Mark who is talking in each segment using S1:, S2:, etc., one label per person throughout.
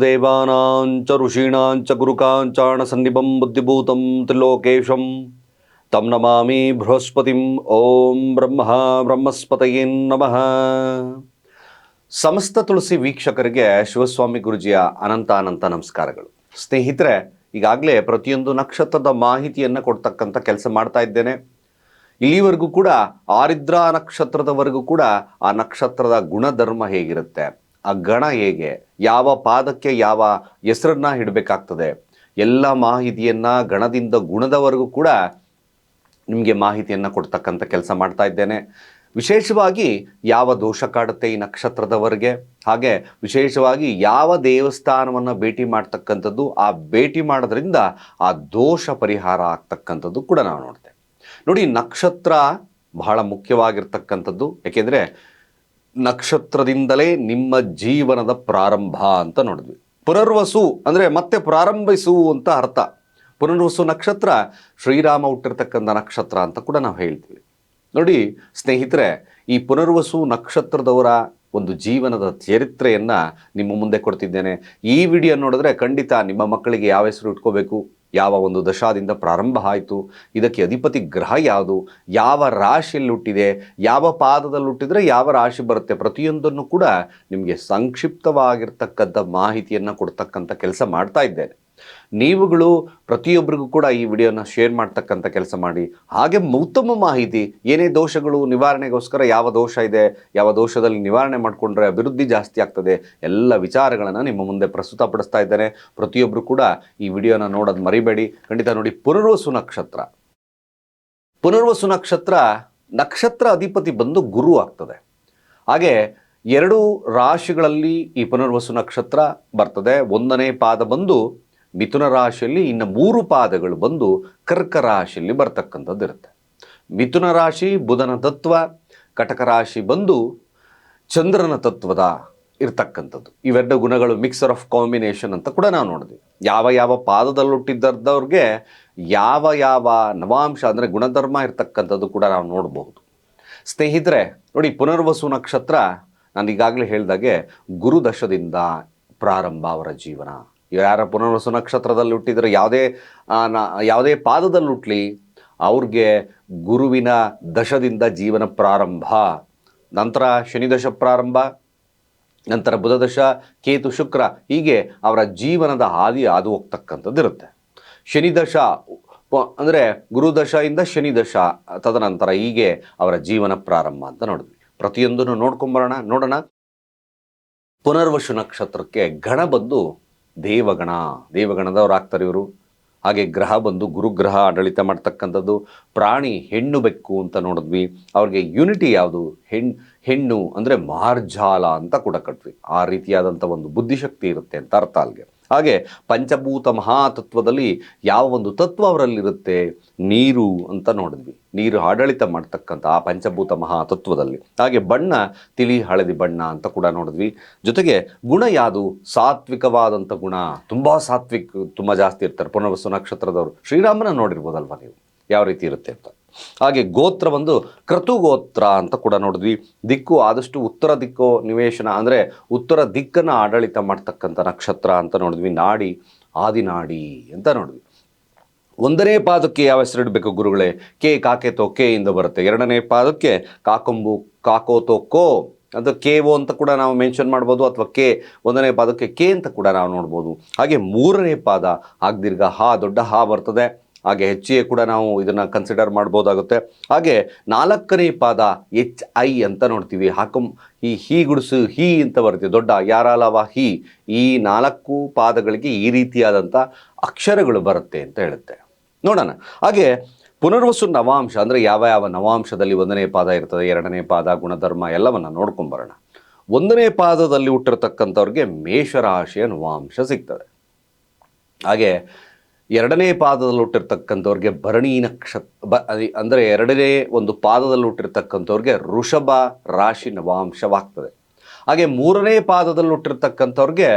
S1: ದೇವಾನಾಂಚ ಋಷೀಣಾಂಚ ಗುರುಕಾಂಚಾಣ ಸನ್ನಿಭಂ ಬುದ್ಧಿಭೂತಂ ತ್ರಿಲೋಕೇಶಂ ತಂ ನಮಾಮಿ ಬೃಹಸ್ಪತಿಂ ಓಂ ಬ್ರಹ್ಮ ಬ್ರಹ್ಮಸ್ಪತಯೇ ನಮಃ ಸಮಸ್ತ ತುಳಸಿ ವೀಕ್ಷಕರಿಗೆ ಶಿವಸ್ವಾಮಿ ಗುರುಜಿಯ ಅನಂತ ಅನಂತ ನಮಸ್ಕಾರಗಳು. ಸ್ನೇಹಿತರೆ, ಈಗಾಗಲೇ ಪ್ರತಿಯೊಂದು ನಕ್ಷತ್ರದ ಮಾಹಿತಿಯನ್ನು ಕೊಡ್ತಕ್ಕಂಥ ಕೆಲಸ ಮಾಡ್ತಾ ಇದ್ದೇನೆ. ಇಲ್ಲಿವರೆಗೂ ಕೂಡ ಆರಿದ್ರ ನಕ್ಷತ್ರದವರೆಗೂ ಕೂಡ ಆ ನಕ್ಷತ್ರದ ಗುಣಧರ್ಮ ಹೇಗಿರುತ್ತೆ? ಆ ಗಣ ಹೇಗೆ, ಯಾವ ಪಾದಕ್ಕೆ ಯಾವ ಹೆಸರನ್ನ ಇಡಬೇಕಾಗ್ತದೆ, ಎಲ್ಲ ಮಾಹಿತಿಯನ್ನ ಗಣದಿಂದ ಗುಣದವರೆಗೂ ಕೂಡ ನಿಮಗೆ ಮಾಹಿತಿಯನ್ನು ಕೊಡ್ತಕ್ಕಂಥ ಕೆಲಸ ಮಾಡ್ತಾ ಇದ್ದೇನೆ. ವಿಶೇಷವಾಗಿ ಯಾವ ದೋಷ ಕಾಡುತ್ತೆ ಈ ನಕ್ಷತ್ರದವರೆಗೆ, ಹಾಗೆ ವಿಶೇಷವಾಗಿ ಯಾವ ದೇವಸ್ಥಾನವನ್ನು ಭೇಟಿ ಮಾಡ್ತಕ್ಕಂಥದ್ದು, ಆ ಭೇಟಿ ಮಾಡೋದ್ರಿಂದ ಆ ದೋಷ ಪರಿಹಾರ ಆಗ್ತಕ್ಕಂಥದ್ದು ಕೂಡ ನಾವು ನೋಡ್ತೇವೆ. ನೋಡಿ, ನಕ್ಷತ್ರ ಬಹಳ ಮುಖ್ಯವಾಗಿರ್ತಕ್ಕಂಥದ್ದು. ಯಾಕೆಂದರೆ ನಕ್ಷತ್ರದಿಂದಲೇ ನಿಮ್ಮ ಜೀವನದ ಪ್ರಾರಂಭ ಅಂತ ನೋಡಿದ್ವಿ. ಪುನರ್ವಸು ಅಂದರೆ ಮತ್ತೆ ಪ್ರಾರಂಭಿಸು ಅಂತ ಅರ್ಥ. ಪುನರ್ವಸು ನಕ್ಷತ್ರ, ಶ್ರೀರಾಮ ಹುಟ್ಟಿರ್ತಕ್ಕಂಥ ನಕ್ಷತ್ರ ಅಂತ ಕೂಡ ನಾವು ಹೇಳ್ತೀವಿ. ನೋಡಿ, ಸ್ನೇಹಿತರೆ, ಈ ಪುನರ್ವಸು ನಕ್ಷತ್ರದವರ ಒಂದು ಜೀವನದ ಚರಿತ್ರೆಯನ್ನು ನಿಮ್ಮ ಮುಂದೆ ಕೊಡ್ತಿದ್ದೇನೆ. ಈ ವಿಡಿಯೋ ನೋಡಿದ್ರೆ ಖಂಡಿತ ನಿಮ್ಮ ಮಕ್ಕಳಿಗೆ ಯಾವ ಹೆಸರು ಇಟ್ಕೋಬೇಕು? ಯಾವ ಒಂದು ದಶಾದಿಂದ ಪ್ರಾರಂಭ ಆಯಿತು, ಇದಕ್ಕೆ ಅಧಿಪತಿ ಗ್ರಹ ಯಾವುದು, ಯಾವ ರಾಶಿಯಲ್ಲಿ ಹುಟ್ಟಿದೆ ಯಾವ ಪಾದದಲ್ಲಿ ಹುಟ್ಟಿದರೆ ಯಾವ ರಾಶಿ ಬರುತ್ತೆ, ಪ್ರತಿಯೊಂದನ್ನು ಕೂಡ ನಿಮಗೆ ಸಂಕ್ಷಿಪ್ತವಾಗಿರ್ತಕ್ಕಂಥ ಮಾಹಿತಿಯನ್ನು ಕೊಡ್ತಕ್ಕಂಥ ಕೆಲಸ ಮಾಡ್ತಾ ಇದ್ದೇನೆ. ನೀವುಗಳು ಪ್ರತಿಯೊಬ್ಬರಿಗೂ ಕೂಡ ಈ ವಿಡಿಯೋನ ಶೇರ್ ಮಾಡ್ತಕ್ಕಂಥ ಕೆಲಸ ಮಾಡಿ. ಹಾಗೆ ಉತ್ತಮ ಮಾಹಿತಿ, ಏನೇ ದೋಷಗಳು, ನಿವಾರಣೆಗೋಸ್ಕರ ಯಾವ ದೋಷ ಇದೆ, ಯಾವ ದೋಷದಲ್ಲಿ ನಿವಾರಣೆ ಮಾಡಿಕೊಂಡ್ರೆ ಅಭಿವೃದ್ಧಿ ಜಾಸ್ತಿ ಆಗ್ತದೆ, ಎಲ್ಲ ವಿಚಾರಗಳನ್ನು ನಿಮ್ಮ ಮುಂದೆ ಪ್ರಸ್ತುತಪಡಿಸ್ತಾ ಇದ್ದೇನೆ. ಪ್ರತಿಯೊಬ್ಬರು ಕೂಡ ಈ ವಿಡಿಯೋನ ನೋಡೋದು ಮರಿಬೇಡಿ. ಖಂಡಿತ ನೋಡಿ, ಪುನರ್ವಸು ನಕ್ಷತ್ರ. ಪುನರ್ವಸು ನಕ್ಷತ್ರ ನಕ್ಷತ್ರ ಅಧಿಪತಿ ಬಂದು ಗುರು ಆಗ್ತದೆ. ಹಾಗೆ ಎರಡು ರಾಶಿಗಳಲ್ಲಿ ಈ ಪುನರ್ವಸು ನಕ್ಷತ್ರ ಬರ್ತದೆ. ಒಂದನೇ ಪಾದ ಬಂದು ಮಿಥುನ ರಾಶಿಯಲ್ಲಿ ಇನ್ನು ಮೂರು ಪಾದಗಳು ಬಂದು ಕರ್ಕ ರಾಶಿಯಲ್ಲಿ ಬರ್ತಕ್ಕಂಥದ್ದು ಇರುತ್ತೆ. ಮಿಥುನ ರಾಶಿ ಬುಧನ ತತ್ವ, ಕಟಕ ರಾಶಿ ಬಂದು ಚಂದ್ರನ ತತ್ವದ ಇರ್ತಕ್ಕಂಥದ್ದು. ಇವೆರಡು ಗುಣಗಳು ಮಿಕ್ಸರ್ ಆಫ್ ಕಾಂಬಿನೇಷನ್ ಅಂತ ಕೂಡ ನಾವು ನೋಡಿದ್ವಿ. ಯಾವ ಯಾವ ಪಾದದಲ್ಲಿ ಹುಟ್ಟಿದ್ದವ್ರಿಗೆ ಯಾವ ಯಾವ ನವಾಂಶ ಅಂದರೆ ಗುಣಧರ್ಮ ಇರ್ತಕ್ಕಂಥದ್ದು ಕೂಡ ನಾವು ನೋಡಬಹುದು. ಸ್ನೇಹಿತರೆ, ನೋಡಿ ಪುನರ್ವಸು ನಕ್ಷತ್ರ ನಾನು ಈಗಾಗಲೇ ಹೇಳಿದಾಗೆ ಗುರುದಶದಿಂದ ಪ್ರಾರಂಭ ಅವರ ಜೀವನ. ಯಾರ ಪುನರ್ವಸು ನಕ್ಷತ್ರದಲ್ಲಿ ಹುಟ್ಟಿದರೆ, ಯಾವುದೇ ಯಾವುದೇ ಪಾದದಲ್ಲಿ ಹುಟ್ಟಲಿ ಅವ್ರಿಗೆ ಗುರುವಿನ ದಶದಿಂದ ಜೀವನ ಪ್ರಾರಂಭ. ನಂತರ ಶನಿದಶ ಪ್ರಾರಂಭ, ನಂತರ ಬುಧದಶ, ಕೇತು, ಶುಕ್ರ, ಹೀಗೆ ಅವರ ಜೀವನದ ಹಾದಿ ಹಾದು ಹೋಗ್ತಕ್ಕಂಥದ್ದು ಇರುತ್ತೆ. ಶನಿದಶ ಅಂದರೆ ಗುರುದಶೆಯಿಂದ ಶನಿದಶ ತದನಂತರ ಹೀಗೆ ಅವರ ಜೀವನ ಪ್ರಾರಂಭ ಅಂತ ನೋಡಿದ್ವಿ. ಪ್ರತಿಯೊಂದನ್ನು ನೋಡ್ಕೊಂಬರೋಣ, ನೋಡೋಣ. ಪುನರ್ವಶು ನಕ್ಷತ್ರಕ್ಕೆ ಗಣ ಬಂದು ದೇವಗಣ, ದೇವಗಣದವ್ರು ಆಗ್ತಾರೆ ಇವರು. ಹಾಗೆ ಗ್ರಹ ಬಂದು ಗುರುಗ್ರಹ ಆಡಳಿತ ಮಾಡ್ತಕ್ಕಂಥದ್ದು, ಪ್ರಾಣಿ ಹೆಣ್ಣು ಬೆಕ್ಕು ಅಂತ ನೋಡಿದ್ವಿ. ಅವ್ರಿಗೆ ಯೂನಿಟಿ ಯಾವುದು? ಹೆಣ್, ಹೆಣ್ಣು ಅಂದರೆ ಮಾರ್ಜಾಲ ಅಂತ ಕೂಡ ಕಟ್ವಿ ಆ ರೀತಿಯಾದಂಥ ಒಂದು ಬುದ್ಧಿಶಕ್ತಿ ಇರುತ್ತೆ ಅಂತ ಅರ್ಥ ಅಲ್ಲಿಗೆ ಹಾಗೆ ಪಂಚಭೂತ ಮಹಾತತ್ವದಲ್ಲಿ ಯಾವ ಒಂದು ತತ್ವ ಅವರಲ್ಲಿರುತ್ತೆ? ನೀರು ಅಂತ ನೋಡಿದ್ವಿ. ನೀರು ಆಡಳಿತ ಮಾಡ್ತಕ್ಕಂಥ ಆ ಪಂಚಭೂತ ಮಹಾತತ್ವದಲ್ಲಿ. ಹಾಗೆ ಬಣ್ಣ, ತಿಳಿ ಹಳದಿ ಬಣ್ಣ ಅಂತ ಕೂಡ ನೋಡಿದ್ವಿ. ಜೊತೆಗೆ ಗುಣ ಯಾವುದು? ಸಾತ್ವಿಕವಾದಂಥ ಗುಣ. ತುಂಬ ಸಾತ್ವಿಕ, ತುಂಬ ಜಾಸ್ತಿ ಇರ್ತಾರೆ. ಪುನರ್ವಸು ನಕ್ಷತ್ರದವರು. ಶ್ರೀರಾಮನ ನೋಡಿರ್ಬೋದಲ್ವ ನೀವು? ಯಾವ ರೀತಿ ಇರುತ್ತೆ ಅಂತ. ಹಾಗೆ ಗೋತ್ರ ಒಂದು ಕೃತುಗೋತ್ರ ಅಂತ ಕೂಡ ನೋಡಿದ್ವಿ. ದಿಕ್ಕು ಆದಷ್ಟು ಉತ್ತರ ದಿಕ್ಕು ನಿವೇಶನ ಅಂದರೆ ಉತ್ತರ ದಿಕ್ಕನ್ನು ಆಡಳಿತ ಮಾಡ್ತಕ್ಕಂಥ ನಕ್ಷತ್ರ ಅಂತ ನೋಡಿದ್ವಿ. ನಾಡಿ, ಆದಿನಾಡಿ ಅಂತ ನೋಡಿದ್ವಿ. ಒಂದನೇ ಪಾದಕ್ಕೆ ಯಾವ ಹೆಸರು ಇಡಬೇಕು ಗುರುಗಳೇ? ಕೆ ಕಾಕೆತೋ ಕೆ ಇಂದ ಬರುತ್ತೆ. ಎರಡನೇ ಪಾದಕ್ಕೆ ಕಾಕೊಂಬು, ಕಾಕೋತೋ ಕೋ ಅದು ಓ ಅಂತ ಕೂಡ ನಾವು ಮೆನ್ಷನ್ ಮಾಡ್ಬೋದು ಅಥವಾ ಕೆ ಒಂದನೇ ಪಾದಕ್ಕೆ ಕೆ ಅಂತ ಕೂಡ ನಾವು ನೋಡ್ಬೋದು. ಹಾಗೆ ಮೂರನೇ ಪಾದ ಆಗ್ದೀರ್ಘ ಹಾ, ದೊಡ್ಡ ಹಾ ಬರ್ತದೆ. ಹಾಗೆ ಹೆಚ್ಚಿಗೆ ಕೂಡ ನಾವು ಇದನ್ನು ಕನ್ಸಿಡರ್ ಮಾಡ್ಬೋದಾಗುತ್ತೆ. ಹಾಗೆ ನಾಲ್ಕನೇ ಪಾದ ಎಚ್ ಐ ಅಂತ ನೋಡ್ತೀವಿ. ಹಾಕಂ, ಈ ಹೀ ಗುಡಿಸು, ಹೀ ಅಂತ ಬರುತ್ತೆ. ದೊಡ್ಡ ಯಾರಾಲವ, ಹಿ. ಈ ನಾಲ್ಕು ಪಾದಗಳಿಗೆ ಈ ರೀತಿಯಾದಂಥ ಅಕ್ಷರಗಳು ಬರುತ್ತೆ ಅಂತ ಹೇಳುತ್ತೆ. ನೋಡೋಣ. ಹಾಗೆ ಪುನರ್ವಸು ನವಾಂಶ ಅಂದರೆ ಯಾವ ಯಾವ ನವಾಂಶದಲ್ಲಿ ಒಂದನೇ ಪಾದ ಇರ್ತದೆ, ಎರಡನೇ ಪಾದ, ಗುಣಧರ್ಮ ಎಲ್ಲವನ್ನು ನೋಡ್ಕೊಂಬರೋಣ ಒಂದನೇ ಪಾದದಲ್ಲಿ ಹುಟ್ಟಿರ್ತಕ್ಕಂಥವ್ರಿಗೆ ಮೇಷರಾಶಿಯ ನವಾಂಶ ಸಿಗ್ತದೆ. ಹಾಗೆ ಎರಡನೇ ಪಾದದಲ್ಲಿ ಹುಟ್ಟಿರ್ತಕ್ಕಂಥವ್ರಿಗೆ ಭರಣಿ ನಕ್ಷತ್ರ, ಬ ಅಂದರೆ ಎರಡನೇ ಒಂದು ಪಾದದಲ್ಲಿ ಹುಟ್ಟಿರ್ತಕ್ಕಂಥವ್ರಿಗೆ ಋಷಭ ರಾಶಿ ನವಾಂಶವಾಗ್ತದೆ. ಹಾಗೆ ಮೂರನೇ ಪಾದದಲ್ಲಿ ಹುಟ್ಟಿರ್ತಕ್ಕಂಥವ್ರಿಗೆ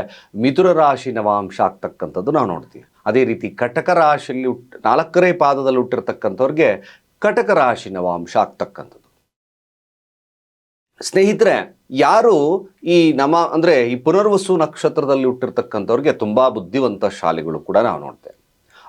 S1: ಮಿಥುರ ರಾಶಿ ನವಾಂಶ ಆಗ್ತಕ್ಕಂಥದ್ದು ನಾವು ನೋಡ್ತೀವಿ. ಅದೇ ರೀತಿ ಕಟಕ ರಾಶಿಯಲ್ಲಿ ಹುಟ್ ನಾಲ್ಕನೇ ಪಾದದಲ್ಲಿ ಹುಟ್ಟಿರ್ತಕ್ಕಂಥವ್ರಿಗೆ ಕಟಕ ರಾಶಿ ನವಾಂಶ ಆಗ್ತಕ್ಕಂಥದ್ದು ಸ್ನೇಹಿತರೆ, ಯಾರು ಈ ನಮ, ಅಂದರೆ ಈ ಪುನರ್ವಸು ನಕ್ಷತ್ರದಲ್ಲಿ ಹುಟ್ಟಿರ್ತಕ್ಕಂಥವ್ರಿಗೆ ತುಂಬ ಬುದ್ಧಿವಂತ ಶಾಲೆಗಳು ಕೂಡ ನಾವು ನೋಡ್ತೇವೆ.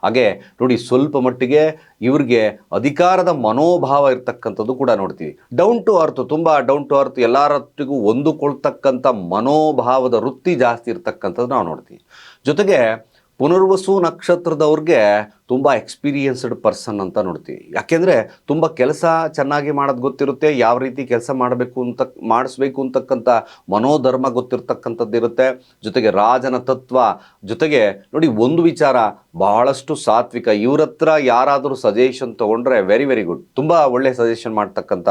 S1: ಹಾಗೆ ನೋಡಿ ಸ್ವಲ್ಪ ಮಟ್ಟಿಗೆ ಇವ್ರಿಗೆ ಅಧಿಕಾರದ ಮನೋಭಾವ ಇರ್ತಕ್ಕಂಥದ್ದು ಕೂಡ ನೋಡ್ತೀವಿ. ಡೌನ್ ಟು ಅರ್ತ್ ತುಂಬ ಡೌನ್ ಟು ಅರ್ತ್ ಎಲ್ಲರೊಟ್ಟಿಗೂ ಹೊಂದಿಕೊಳ್ತಕ್ಕಂಥ ಮನೋಭಾವದ ವೃತ್ತಿ ಜಾಸ್ತಿ ಇರ್ತಕ್ಕಂಥದ್ದು ನಾವು ನೋಡ್ತೀವಿ. ಜೊತೆಗೆ ಪುನರ್ವಸು ನಕ್ಷತ್ರದವ್ರಿಗೆ ತುಂಬ ಎಕ್ಸ್ಪೀರಿಯನ್ಸ್ಡ್ ಪರ್ಸನ್ ಅಂತ ನೋಡ್ತೀವಿ. ಯಾಕೆಂದರೆ ತುಂಬ ಕೆಲಸ ಚೆನ್ನಾಗಿ ಮಾಡೋದು ಗೊತ್ತಿರುತ್ತೆ, ಯಾವ ರೀತಿ ಕೆಲಸ ಮಾಡಬೇಕು ಅಂತ, ಮಾಡಿಸ್ಬೇಕು ಅಂತಕ್ಕಂಥ ಮನೋಧರ್ಮ ಗೊತ್ತಿರ್ತಕ್ಕಂಥದ್ದು ಇರುತ್ತೆ. ಜೊತೆಗೆ ರಾಜನ ತತ್ವ, ಜೊತೆಗೆ ನೋಡಿ ಒಂದು ವಿಚಾರ, ಬಹಳಷ್ಟು ಸಾತ್ವಿಕ. ಇವ್ರ ಹತ್ರ ಯಾರಾದರೂ ಸಜೆಷನ್ ತೊಗೊಂಡ್ರೆ ವೆರಿ ವೆರಿ ಗುಡ್ ತುಂಬ ಒಳ್ಳೆ ಸಜೆಷನ್ ಮಾಡ್ತಕ್ಕಂಥ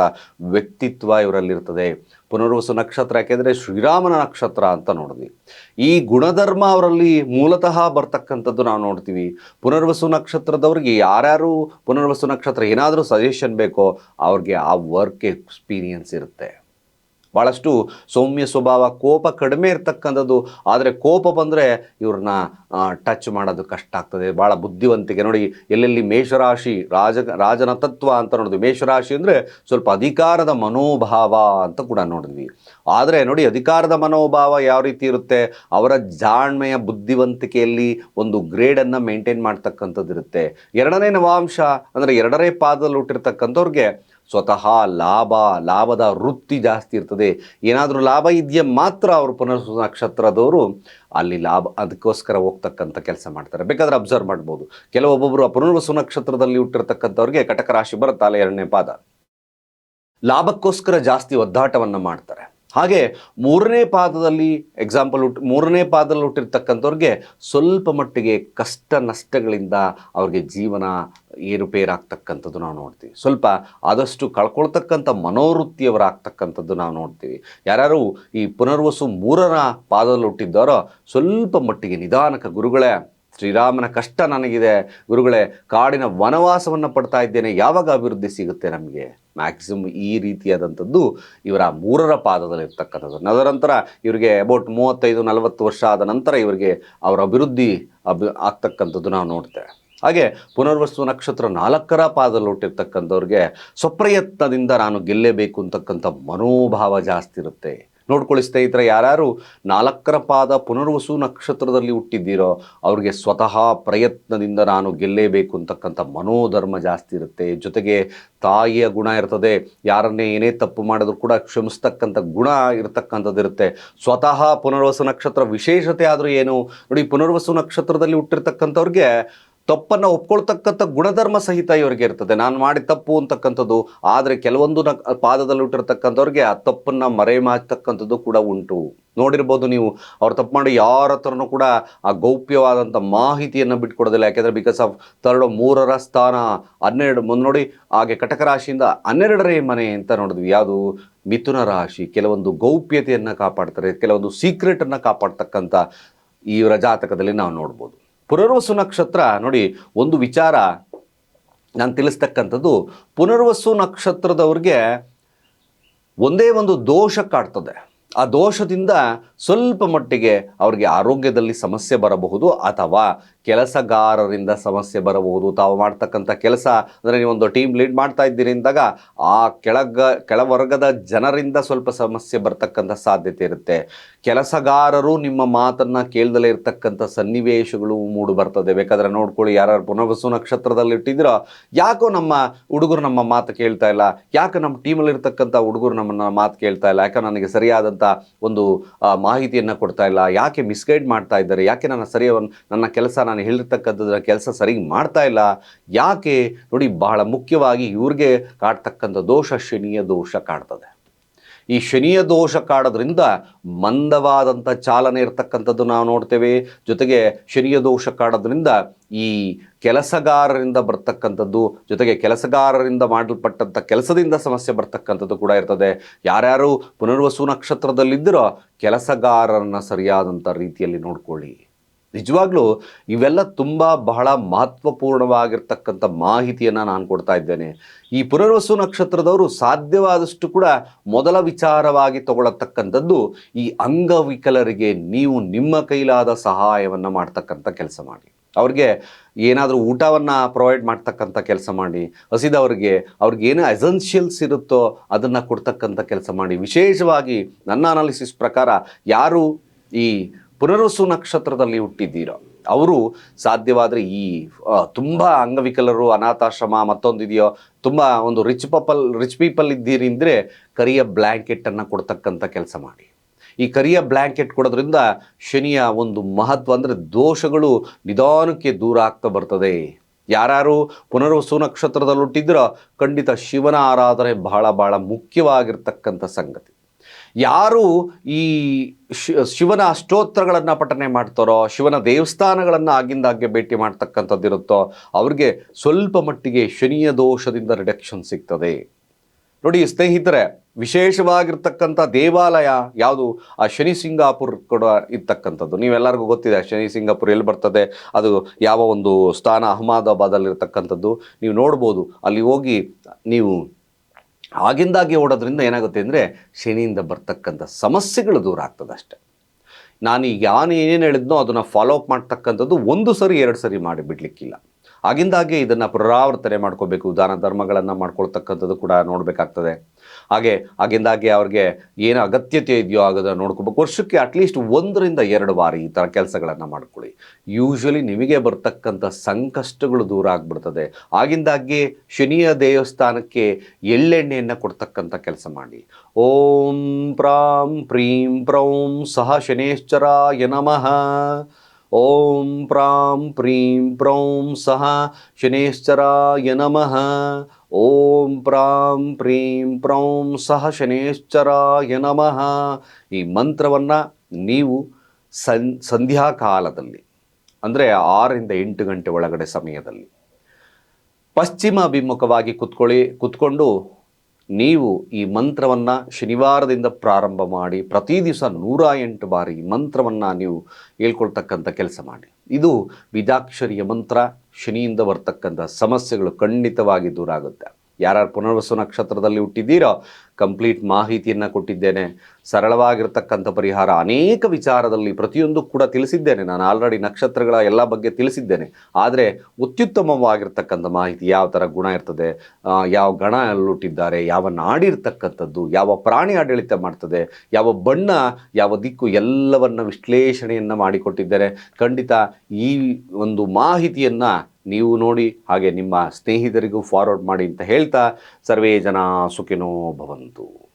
S1: ವ್ಯಕ್ತಿತ್ವ ಇವರಲ್ಲಿರ್ತದೆ. ಪುನರ್ವಸು ನಕ್ಷತ್ರ, ಯಾಕೆಂದರೆ ಶ್ರೀರಾಮನ ನಕ್ಷತ್ರ ಅಂತ ನೋಡಿದ್ವಿ. ಈ ಗುಣಧರ್ಮ ಅವರಲ್ಲಿ ಮೂಲತಃ ಬರ್ತಕ್ಕಂಥದ್ದು ನಾವು ನೋಡ್ತೀವಿ. ಪುನರ್ವಸು ನಕ್ಷತ್ರದವ್ರಿಗೆ ಯಾರ್ಯಾರು ಪುನರ್ವಸು ನಕ್ಷತ್ರ ಏನಾದರೂ ಸಜೆಷನ್ ಬೇಕೋ ಅವ್ರಿಗೆ ಆ ವರ್ಕ್ ಎಕ್ಸ್ಪೀರಿಯನ್ಸ್ ಇರುತ್ತೆ. ಭಾಳಷ್ಟು ಸೌಮ್ಯ ಸ್ವಭಾವ, ಕೋಪ ಕಡಿಮೆ ಇರ್ತಕ್ಕಂಥದ್ದು. ಆದರೆ ಕೋಪ ಬಂದರೆ ಇವ್ರನ್ನ ಟಚ್ ಮಾಡೋದು ಕಷ್ಟ ಆಗ್ತದೆ. ಭಾಳ ಬುದ್ಧಿವಂತಿಕೆ. ನೋಡಿ, ಎಲ್ಲೆಲ್ಲಿ ಮೇಷರಾಶಿ, ರಾಜ, ರಾಜನ ತತ್ವ ಅಂತ ನೋಡಿದ್ವಿ. ಮೇಷರಾಶಿ ಅಂದರೆ ಸ್ವಲ್ಪ ಅಧಿಕಾರದ ಮನೋಭಾವ ಅಂತ ಕೂಡ ನೋಡಿದ್ವಿ. ಆದರೆ ನೋಡಿ, ಅಧಿಕಾರದ ಮನೋಭಾವ ಯಾವ ರೀತಿ ಇರುತ್ತೆ? ಅವರ ಜಾಣ್ಮೆಯ ಬುದ್ಧಿವಂತಿಕೆಯಲ್ಲಿ ಒಂದು ಗ್ರೇಡನ್ನು ಮೇಂಟೈನ್ ಮಾಡ್ತಕ್ಕಂಥದ್ದು ಇರುತ್ತೆ ಎರಡನೇ ನವಾಂಶ ಅಂದರೆ ಎರಡನೇ ಪಾದದಲ್ಲಿ ಹುಟ್ಟಿರ್ತಕ್ಕಂಥವ್ರಿಗೆ ಸ್ವತಃ ಲಾಭ, ಲಾಭದ ವೃತ್ತಿ ಜಾಸ್ತಿ ಇರ್ತದೆ. ಏನಾದರೂ ಲಾಭ ಇದೆಯಾ ಮಾತ್ರ ಅವರು ಪುನರ್ಸು ನಕ್ಷತ್ರದವರು ಅಲ್ಲಿ ಲಾಭ, ಅದಕ್ಕೋಸ್ಕರ ಹೋಗ್ತಕ್ಕಂಥ ಕೆಲಸ ಮಾಡ್ತಾರೆ. ಬೇಕಾದ್ರೆ ಅಬ್ಸರ್ವ್ ಮಾಡ್ಬೋದು. ಕೆಲವೊಬ್ಬೊಬ್ಬರು ಆ ನಕ್ಷತ್ರದಲ್ಲಿ ಹುಟ್ಟಿರ್ತಕ್ಕಂಥವ್ರಿಗೆ ಕಟಕ ರಾಶಿ ಬರುತ್ತಲ್ಲ, ಎರಡನೇ ಪಾದ. ಲಾಭಕ್ಕೋಸ್ಕರ ಜಾಸ್ತಿ ಒದ್ದಾಟವನ್ನು ಮಾಡ್ತಾರೆ. ಹಾಗೆ ಮೂರನೇ ಪಾದದಲ್ಲಿ ಎಕ್ಸಾಂಪಲ್ ಹುಟ್ಟು ಮೂರನೇ ಪಾದದಲ್ಲಿ ಹುಟ್ಟಿರ್ತಕ್ಕಂಥವ್ರಿಗೆ ಸ್ವಲ್ಪ ಮಟ್ಟಿಗೆ ಕಷ್ಟ ನಷ್ಟಗಳಿಂದ ಅವ್ರಿಗೆ ಜೀವನ ಏರುಪೇರಾಗ್ತಕ್ಕಂಥದ್ದು ನಾವು ನೋಡ್ತೀವಿ. ಸ್ವಲ್ಪ ಆದಷ್ಟು ಕಳ್ಕೊಳ್ತಕ್ಕಂಥ ಮನೋವೃತ್ತಿಯವರಾಗ್ತಕ್ಕಂಥದ್ದು ನಾವು ನೋಡ್ತೀವಿ. ಯಾರ್ಯಾರು ಈ ಪುನರ್ವಸು ಮೂರರ ಪಾದದಲ್ಲಿ ಹುಟ್ಟಿದ್ದಾರೋ ಸ್ವಲ್ಪ ಮಟ್ಟಿಗೆ ನಿಧಾನಕ ಗುರುಗಳೇ, ಶ್ರೀರಾಮನ ಕಷ್ಟ ನನಗಿದೆ, ಗುರುಗಳೇ, ಕಾಡಿನ ವನವಾಸವನ್ನು ಪಡ್ತಾ ಇದ್ದೇನೆ, ಯಾವಾಗ ಅಭಿವೃದ್ಧಿ ಸಿಗುತ್ತೆ ನಮಗೆ? ಮ್ಯಾಕ್ಸಿಮಮ್ ಈ ರೀತಿಯಾದಂಥದ್ದು ಇವರ ಮೂರರ ಪಾದದಲ್ಲಿ ಇರ್ತಕ್ಕಂಥದ್ದು. ಅದರಂತರ ಇವರಿಗೆ ಅಬೌಟ್ ಮೂವತ್ತೈದು, ನಲವತ್ತು ವರ್ಷ ಆದ ನಂತರ ಇವರಿಗೆ ಅವರ ಅಭಿವೃದ್ಧಿ ಅಭಿ, ಆಗ್ತಕ್ಕಂಥದ್ದು ನಾವು ನೋಡ್ತೇವೆ. ಹಾಗೆ ಪುನರ್ವಸು ನಕ್ಷತ್ರ ನಾಲ್ಕರ ಪಾದದಲ್ಲಿ ಹುಟ್ಟಿರ್ತಕ್ಕಂಥವ್ರಿಗೆ ಸ್ವಪ್ರಯತ್ನದಿಂದ ನಾನು ಗೆಲ್ಲೇಬೇಕು ಅಂತಕ್ಕಂಥ ಮನೋಭಾವ ಜಾಸ್ತಿ ಇರುತ್ತೆ. ನೋಡ್ಕೊಳ್ಳಿ ಸ್ನೇಹಿತರೆ ಯಾರ್ಯಾರು ನಾಲ್ಕರ ಪಾದ ಪುನರ್ವಸು ನಕ್ಷತ್ರದಲ್ಲಿ ಹುಟ್ಟಿದ್ದೀರೋ ಅವ್ರಿಗೆ ಸ್ವತಃ ಪ್ರಯತ್ನದಿಂದ ನಾನು ಗೆಲ್ಲೇಬೇಕು ಅಂತಕ್ಕಂಥ ಮನೋಧರ್ಮ ಜಾಸ್ತಿ ಇರುತ್ತೆ. ಜೊತೆಗೆ ತಾಯಿಯ ಗುಣ ಇರ್ತದೆ. ಯಾರನ್ನೇ ಏನೇ ತಪ್ಪು ಮಾಡಿದ್ರು ಕೂಡ ಕ್ಷಮಿಸ್ತಕ್ಕಂಥ ಗುಣ ಇರತಕ್ಕಂಥದ್ದು ಇರುತ್ತೆ. ಸ್ವತಃ ಪುನರ್ವಸು ನಕ್ಷತ್ರ ವಿಶೇಷತೆ ಆದರೂ ಏನು? ನೋಡಿ, ಪುನರ್ವಸು ನಕ್ಷತ್ರದಲ್ಲಿ ಹುಟ್ಟಿರ್ತಕ್ಕಂಥವ್ರಿಗೆ ತಪ್ಪನ್ನು ಒಪ್ಕೊಳ್ತಕ್ಕಂಥ ಗುಣಧರ್ಮ ಸಹಿತ ಇವರಿಗೆ ಇರ್ತದೆ. ನಾನು ಮಾಡಿ ತಪ್ಪು ಅಂತಕ್ಕಂಥದ್ದು, ಆದರೆ ಕೆಲವೊಂದು ಪಾದದಲ್ಲಿ ಹುಟ್ಟಿರ್ತಕ್ಕಂಥವ್ರಿಗೆ ಆ ತಪ್ಪನ್ನು ಮರೆ ಮಾಡ್ತಕ್ಕಂಥದ್ದು ಕೂಡ ಉಂಟು. ನೋಡಿರ್ಬೋದು ನೀವು, ಅವ್ರು ತಪ್ಪು ಮಾಡಿ ಯಾರ ಹತ್ರನೂ ಕೂಡ ಆ ಗೌಪ್ಯವಾದಂಥ ಮಾಹಿತಿಯನ್ನು ಬಿಟ್ಕೊಡೋದಿಲ್ಲ. ಯಾಕೆಂದರೆ ಬಿಕಾಸ್ ಆಫ್ ತರಡು ಮೂರರ ಸ್ಥಾನ, ಹನ್ನೆರಡು, ಮುಂದೆ ನೋಡಿ, ಹಾಗೆ ಕಟಕ ರಾಶಿಯಿಂದ ಹನ್ನೆರಡರೇ ಮನೆ ಅಂತ ನೋಡಿದ್ವಿ. ಯಾವುದು? ಮಿಥುನ ರಾಶಿ. ಕೆಲವೊಂದು ಗೌಪ್ಯತೆಯನ್ನು ಕಾಪಾಡ್ತಾರೆ, ಕೆಲವೊಂದು ಸೀಕ್ರೆಟನ್ನು ಕಾಪಾಡ್ತಕ್ಕಂಥ ಈ ರಜಾತಕದಲ್ಲಿ ನಾವು ನೋಡ್ಬೋದು. ಪುನರ್ವಸು ನಕ್ಷತ್ರ ನೋಡಿ, ಒಂದು ವಿಚಾರ ನಾನು ತಿಳಿಸ್ತಕ್ಕಂಥದ್ದು. ಪುನರ್ವಸು ನಕ್ಷತ್ರದವ್ರಿಗೆ ಒಂದೇ ಒಂದು ದೋಷ ಕಾಡ್ತದೆ. ಆ ದೋಷದಿಂದ ಸ್ವಲ್ಪ ಮಟ್ಟಿಗೆ ಅವರಿಗೆ ಆರೋಗ್ಯದಲ್ಲಿ ಸಮಸ್ಯೆ ಬರಬಹುದು ಅಥವಾ ಕೆಲಸಗಾರರಿಂದ ಸಮಸ್ಯೆ ಬರಬಹುದು. ತಾವು ಮಾಡ್ತಕ್ಕಂಥ ಕೆಲಸ ಅಂದರೆ ನೀವೊಂದು ಟೀಮ್ ಲೀಡ್ ಮಾಡ್ತಾ ಇದ್ದೀರಿ ಅಂದಾಗ ಆ ಕೆಳಗ, ಕೆಳವರ್ಗದ ಜನರಿಂದ ಸ್ವಲ್ಪ ಸಮಸ್ಯೆ ಬರ್ತಕ್ಕಂಥ ಸಾಧ್ಯತೆ ಇರುತ್ತೆ. ಕೆಲಸಗಾರರು ನಿಮ್ಮ ಮಾತನ್ನು ಕೇಳ್ದಲೇ ಇರತಕ್ಕಂಥ ಸನ್ನಿವೇಶಗಳು ಮೂಡು ಬರ್ತದೆ. ಬೇಕಾದರೆ ನೋಡ್ಕೊಳ್ಳಿ ಯಾರು ಪುನರ್ವಸು ನಕ್ಷತ್ರದಲ್ಲಿ ಇಟ್ಟಿದ್ದೀರೋ, ಯಾಕೋ ನಮ್ಮ ಹುಡುಗರು ನಮ್ಮ ಮಾತು ಕೇಳ್ತಾ ಇಲ್ಲ, ಯಾಕೆ ನಮ್ಮ ಟೀಮಲ್ಲಿ ಇರ್ತಕ್ಕಂಥ ಹುಡುಗರು ನಮ್ಮನ್ನ ಮಾತು ಕೇಳ್ತಾ ಇಲ್ಲ, ಯಾಕೆ ನನಗೆ ಸರಿಯಾದಂಥ ಒಂದು ಮಾಹಿತಿಯನ್ನು ಕೊಡ್ತಾ ಇಲ್ಲ, ಯಾಕೆ ಮಿಸ್ಗೈಡ್ ಮಾಡ್ತಾ ಇದ್ದಾರೆ, ಯಾಕೆ ನನ್ನ ಸರಿಯ ನನ್ನ ಕೆಲಸ ನಾನು ಹೇಳಿರ್ತಕ್ಕಂಥದ್ರ ಕೆಲಸ ಸರಿಗೆ ಮಾಡ್ತಾ ಇಲ್ಲ. ಯಾಕೆ? ನೋಡಿ, ಬಹಳ ಮುಖ್ಯವಾಗಿ ಇವ್ರಿಗೆ ಕಾಡ್ತಕ್ಕಂಥ ದೋಷ ಶನಿಯ ದೋಷ ಕಾಡ್ತದೆ. ಈ ಶನಿಯ ದೋಷ ಕಾಡೋದ್ರಿಂದ ಮಂದವಾದಂಥ ಚಾಲನೆ ಇರತಕ್ಕಂಥದ್ದು ನಾವು ನೋಡ್ತೇವೆ. ಜೊತೆಗೆ ಶನಿಯ ದೋಷ ಕಾಡೋದ್ರಿಂದ ಈ ಕೆಲಸಗಾರರಿಂದ ಬರ್ತಕ್ಕಂಥದ್ದು, ಜೊತೆಗೆ ಕೆಲಸಗಾರರಿಂದ ಮಾಡಲ್ಪಟ್ಟಂಥ ಕೆಲಸದಿಂದ ಸಮಸ್ಯೆ ಬರ್ತಕ್ಕಂಥದ್ದು ಕೂಡ ಇರ್ತದೆ. ಯಾರ್ಯಾರು ಪುನರ್ವಸು ನಕ್ಷತ್ರದಲ್ಲಿದ್ದರೋ, ಕೆಲಸಗಾರರನ್ನು ಸರಿಯಾದಂಥ ರೀತಿಯಲ್ಲಿ ನೋಡ್ಕೊಳ್ಳಿ. ನಿಜವಾಗ್ಲೂ ಇವೆಲ್ಲ ತುಂಬ ಬಹಳ ಮಹತ್ವಪೂರ್ಣವಾಗಿರ್ತಕ್ಕಂಥ ಮಾಹಿತಿಯನ್ನು ನಾನು ಕೊಡ್ತಾ ಇದ್ದೇನೆ. ಈ ಪುನರ್ವಸು ನಕ್ಷತ್ರದವರು ಸಾಧ್ಯವಾದಷ್ಟು ಕೂಡ ಮೊದಲ ವಿಚಾರವಾಗಿ ತಗೊಳ್ಳತಕ್ಕಂಥದ್ದು ಈ ಅಂಗವಿಕಲರಿಗೆ ನೀವು ನಿಮ್ಮ ಕೈಲಾದ ಸಹಾಯವನ್ನು ಮಾಡ್ತಕ್ಕಂಥ ಕೆಲಸ ಮಾಡಿ. ಅವ್ರಿಗೆ ಏನಾದರೂ ಊಟವನ್ನು ಪ್ರೊವೈಡ್ ಮಾಡ್ತಕ್ಕಂಥ ಕೆಲಸ ಮಾಡಿ, ಹಸಿದವ್ರಿಗೆ ಅವ್ರಿಗೆ ಏನು ಎಸೆನ್ಷಿಯಲ್ಸ್ ಇರುತ್ತೋ ಅದನ್ನು ಕೊಡ್ತಕ್ಕಂಥ ಕೆಲಸ ಮಾಡಿ. ವಿಶೇಷವಾಗಿ ನನ್ನ ಅನಾಲಿಸಿಸ್ ಪ್ರಕಾರ ಯಾರು ಈ ಪುನರ್ವಸು ನಕ್ಷತ್ರದಲ್ಲಿ ಹುಟ್ಟಿದ್ದೀರಾ? ಅವರು ಸಾಧ್ಯವಾದರೆ ಈ ತುಂಬ ಅಂಗವಿಕಲರು, ಅನಾಥಾಶ್ರಮ ಮತ್ತೊಂದಿದೆಯೋ ತುಂಬ ಒಂದು ರಿಚ್ ಪಪಲ್ ರಿಚ್ ಪೀಪಲ್ ಇದ್ದೀರಿ ಅಂದರೆ ಕರಿಯ ಬ್ಲ್ಯಾಂಕೆಟನ್ನು ಕೊಡ್ತಕ್ಕಂಥ ಕೆಲಸ ಮಾಡಿ. ಈ ಕರಿಯ ಬ್ಲ್ಯಾಂಕೆಟ್ ಕೊಡೋದ್ರಿಂದ ಶನಿಯ ಒಂದು ಮಹತ್ವ ಅಂದರೆ ದೋಷಗಳು ನಿಧಾನಕ್ಕೆ ದೂರ ಆಗ್ತಾ ಬರ್ತದೆ. ಯಾರು ಪುನರ್ವಸು ನಕ್ಷತ್ರದಲ್ಲಿ ಹುಟ್ಟಿದ್ರೋ ಖಂಡಿತ ಶಿವನ ಆರಾಧನೆ ಬಹಳ ಬಹಳ ಮುಖ್ಯವಾಗಿರ್ತಕ್ಕಂಥ ಸಂಗತಿ. ಯಾರು ಈ ಶಿವನ ಅಷ್ಟೋತ್ರಗಳನ್ನು ಪಠನೆ ಮಾಡ್ತಾರೋ, ಶಿವನ ದೇವಸ್ಥಾನಗಳನ್ನು ಆಗಿಂದಾಗ್ಗೆ ಭೇಟಿ ಮಾಡ್ತಕ್ಕಂಥದ್ದಿರುತ್ತೋ ಅವ್ರಿಗೆ ಸ್ವಲ್ಪ ಮಟ್ಟಿಗೆ ಶನಿಯ ದೋಷದಿಂದ ರಿಡಕ್ಷನ್ ಸಿಗ್ತದೆ. ನೋಡಿ, ಸ್ನೇಹಿತರೆ, ವಿಶೇಷವಾಗಿರ್ತಕ್ಕಂಥ ದೇವಾಲಯ ಯಾವುದು? ಆ ಶನಿ ಸಿಂಗಾಪುರ್ ಕೂಡ ಇರ್ತಕ್ಕಂಥದ್ದು. ನೀವೆಲ್ಲರಿಗೂ ಗೊತ್ತಿದೆ ಶನಿ ಸಿಂಗಾಪುರ್ ಎಲ್ಲಿ ಬರ್ತದೆ? ಅದು ಯಾವ ಒಂದು ಸ್ಥಾನ ಅಹಮದಾಬಾದಲ್ಲಿರ್ತಕ್ಕಂಥದ್ದು. ನೀವು ನೋಡ್ಬೋದು, ಅಲ್ಲಿ ಹೋಗಿ ನೀವು ಆಗಿಂದಾಗೆ ಓಡೋದ್ರಿಂದ ಏನಾಗುತ್ತೆ ಅಂದರೆ ಶನಿಯಿಂದ ಬರ್ತಕ್ಕಂಥ ಸಮಸ್ಯೆಗಳು ದೂರ ಆಗ್ತದೆ ಅಷ್ಟೆ. ನಾನು ಈಗ ಯಾನು ಏನೇನು ಹೇಳಿದ್ನೋ ಅದನ್ನು ಫಾಲೋ ಅಪ್ ಮಾಡ್ತಕ್ಕಂಥದ್ದು ಒಂದು ಸರಿ, ಎರಡು ಸರಿ ಮಾಡಿ ಬಿಡಲಿಕ್ಕಿಲ್ಲ. ಆಗಿಂದಾಗೆ ಇದನ್ನು ಪುನರಾವರ್ತನೆ ಮಾಡ್ಕೋಬೇಕು, ದಾನ ಧರ್ಮಗಳನ್ನು ಮಾಡ್ಕೊಳ್ತಕ್ಕಂಥದ್ದು ಕೂಡ ನೋಡಬೇಕಾಗ್ತದೆ. ಹಾಗೆ ಆಗಿಂದಾಗೆ ಅವ್ರಿಗೆ ಏನು ಅಗತ್ಯತೆ ಇದೆಯೋ ಆಗೋದ ನೋಡ್ಕೋಬೇಕು. ವರ್ಷಕ್ಕೆ ಅಟ್ಲೀಸ್ಟ್ ಒಂದರಿಂದ ಎರಡು ಬಾರಿ ಈ ಥರ ಕೆಲಸಗಳನ್ನು ಮಾಡ್ಕೊಳ್ಳಿ. ಯೂಶ್ವಲಿ ನಿಮಗೆ ಬರ್ತಕ್ಕಂಥ ಸಂಕಷ್ಟಗಳು ದೂರ ಆಗ್ಬಿಡ್ತದೆ. ಆಗಿಂದಾಗೆ ಶನಿಯ ದೇವಸ್ಥಾನಕ್ಕೆ ಎಳ್ಳೆಣ್ಣೆಯನ್ನು ಕೊಡ್ತಕ್ಕಂಥ ಕೆಲಸ ಮಾಡಿ. ಓಂ ಪ್ರಾಂ ಪ್ರೀಂ ಪ್ರೌಂ ಸಹ ಶನೇಶ್ಚರಾಯ ನಮಃ. ಓಂ ಪ್ರಾಂ ಪ್ರೀಂ ಪ್ರೌಂ ಸಹ ಶನೇಶ್ಚರಾಯ ನಮಃ. ಓಂ ಪ್ರಾಂ ಪ್ರೀಂ ಪ್ರೌಂ ಸಹ ಶನೇಶ್ಚರಾಯ ನಮಃ ಈ ಮಂತ್ರವನ್ನು ನೀವು ಸನ್ ಸಂಧ್ಯಾಕಾಲದಲ್ಲಿ, ಅಂದರೆ ಆರರಿಂದ ಎಂಟು ಗಂಟೆ ಒಳಗಡೆ ಸಮಯದಲ್ಲಿ, ಪಶ್ಚಿಮ ಅಭಿಮುಖವಾಗಿ ಕುತ್ಕೊಳ್ಳಿ, ಕುತ್ಕೊಂಡು ನೀವು ಈ ಮಂತ್ರವನ್ನು ಶನಿವಾರದಿಂದ ಪ್ರಾರಂಭ ಮಾಡಿ, ಪ್ರತಿ ದಿವಸ ನೂರ ಎಂಟು ಬಾರಿ ಈ ಮಂತ್ರವನ್ನು ನೀವು ಹೇಳ್ಕೊಳ್ತಕ್ಕಂಥ ಕೆಲಸ ಮಾಡಿ. ಇದು ವಿದಾಕ್ಷರಿಯ ಮಂತ್ರ. ಶನಿಯಿಂದ ಬರ್ತಕ್ಕಂಥ ಸಮಸ್ಯೆಗಳು ಖಂಡಿತವಾಗಿ ದೂರ ಆಗುತ್ತೆ. ಯಾರ್ಯಾರು ಪುನರ್ವಸು ನಕ್ಷತ್ರದಲ್ಲಿ ಹುಟ್ಟಿದ್ದೀರೋ ಕಂಪ್ಲೀಟ್ ಮಾಹಿತಿಯನ್ನು ಕೊಟ್ಟಿದ್ದೇನೆ. ಸರಳವಾಗಿರ್ತಕ್ಕಂಥ ಪರಿಹಾರ ಅನೇಕ ವಿಚಾರದಲ್ಲಿ ಪ್ರತಿಯೊಂದು ಕೂಡ ತಿಳಿಸಿದ್ದೇನೆ. ನಾನು ಆಲ್ರೆಡಿ ನಕ್ಷತ್ರಗಳ ಎಲ್ಲ ಬಗ್ಗೆ ತಿಳಿಸಿದ್ದೇನೆ. ಆದರೆ ಅತ್ಯುತ್ತಮವಾಗಿರ್ತಕ್ಕಂಥ ಮಾಹಿತಿ ಯಾವ ಥರ ಗುಣ ಇರ್ತದೆ ಯಾವ ಗಣ ಅಲ್ಲುಟ್ಟಿದ್ದಾರೆ, ಯಾವ ನಾಡಿರ್ತಕ್ಕಂಥದ್ದು ಯಾವ ಪ್ರಾಣಿ ಆಡಳಿತ ಮಾಡ್ತದೆ, ಯಾವ ಬಣ್ಣ, ಯಾವ ದಿಕ್ಕು ಎಲ್ಲವನ್ನು ವಿಶ್ಲೇಷಣೆಯನ್ನು ಮಾಡಿಕೊಟ್ಟಿದ್ದಾರೆ ಖಂಡಿತ ಈ ಒಂದು ಮಾಹಿತಿಯನ್ನು ನೀವು ನೋಡಿ ಹಾಗೆ ನಿಮ್ಮ ಸ್ನೇಹಿತರಿಗೂ ಫಾರ್ವರ್ಡ್ ಮಾಡಿ ಅಂತ ಹೇಳ್ತಾ ಸರ್ವೇ ಜನ ಸುಖಿನೋ ಭವಂತು.